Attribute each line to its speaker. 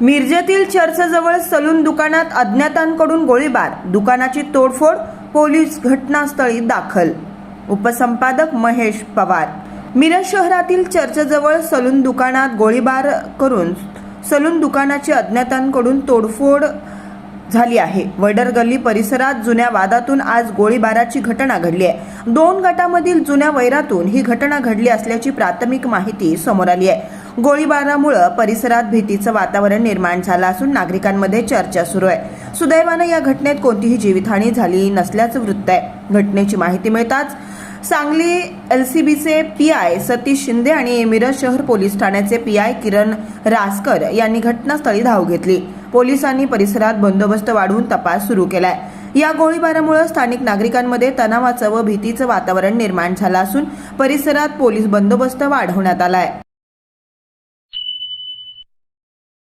Speaker 1: मिरजेतील चर्चजवळ सलून दुकानात अज्ञातांकडून गोळीबार. दुकानाची तोडफोड पोलीस घटनास्थळी दाखल. उपसंपादक महेश पवार. मिरज शहरातील चर्चजवळ सलून दुकानात गोळीबार करून सलून दुकानाची अज्ञातांकडून तोडफोड झाली आहे. वडर गल्ली परिसरात जुन्या वादातून आज गोळीबाराची घटना घडली आहे. दोन गटामधील जुन्या वैरातून ही घटना घडली असल्याची प्राथमिक माहिती समोर आली आहे. गोळीबारामुळे परिसरात भीतीचं वातावरण निर्माण झालं असून नागरिकांमध्ये चर्चा सुरू आहे. सुदैवानं या घटनेत कोणतीही जीवितहानी झाली नसल्याचं वृत्त आहे. घटनेची माहिती मिळताच सांगली एलसीबीचे पी आय सतीश शिंदे आणि मिरज शहर पोलीस ठाण्याचे पी आय किरण रासकर यांनी घटनास्थळी धाव घेतली. पोलिसांनी परिसरात बंदोबस्त वाढवून तपास सुरू केलाय. या गोळीबारामुळे स्थानिक नागरिकांमध्ये तणावाचं व भीतीचं वातावरण निर्माण झालं असून परिसरात पोलीस बंदोबस्त वाढवण्यात आलाय.